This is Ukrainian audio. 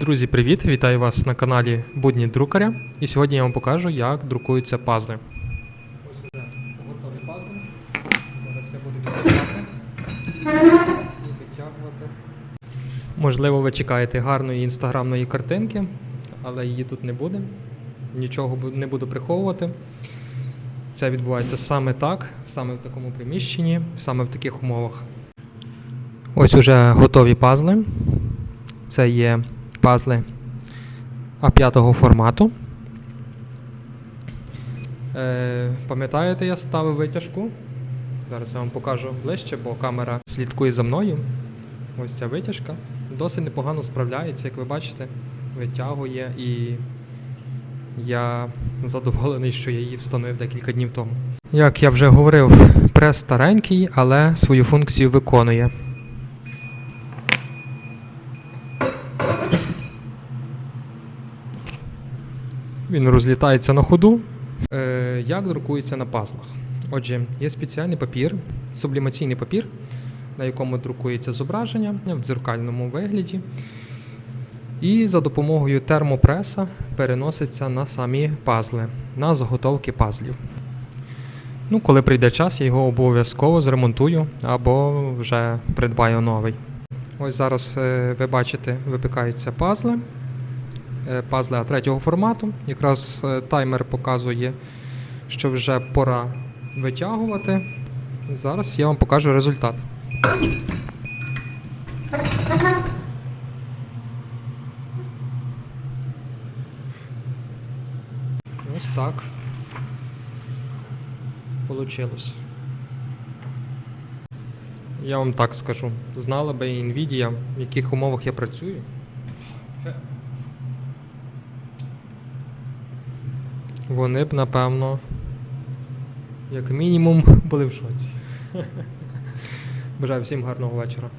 Друзі, привіт! Вітаю вас на каналі Будні Друкаря. І сьогодні я вам покажу, як друкуються пазли. Ось вже готові пазли. Зараз я буду відкривати і витягувати. Можливо, ви чекаєте гарної інстаграмної картинки, але її тут не буде. Нічого не буду приховувати. Це відбувається саме так, саме в такому приміщенні, саме в таких умовах. Ось уже готові пазли. Це є пазли А5 формату. Е, пам'ятаєте, я ставив витяжку. Зараз я вам покажу ближче, бо камера слідкує за мною. Ось ця витяжка. Досить непогано справляється, як ви бачите, витягує і я задоволений, що я її встановив декілька днів тому. Як я вже говорив, прес старенький, але свою функцію виконує. Він розлітається на ходу. Е, як друкується на пазлах? Отже, є спеціальний папір, сублімаційний папір, на якому друкується зображення в дзеркальному вигляді. І за допомогою термопреса переноситься на самі пазли, на заготовки пазлів. Ну, коли прийде час, я його обов'язково зремонтую або вже придбаю новий. Ось зараз е, ви бачите, випікаються пазли е, пазли А3 формату. Якраз е, таймер показує, що вже пора витягувати. Зараз я вам покажу результат. Ось так. Получилось. Я вам так скажу. Знала би Nvidia, в яких умовах я працюю. Вони б, напевно, як мінімум, були в шоці. Бажаю всім гарного вечора.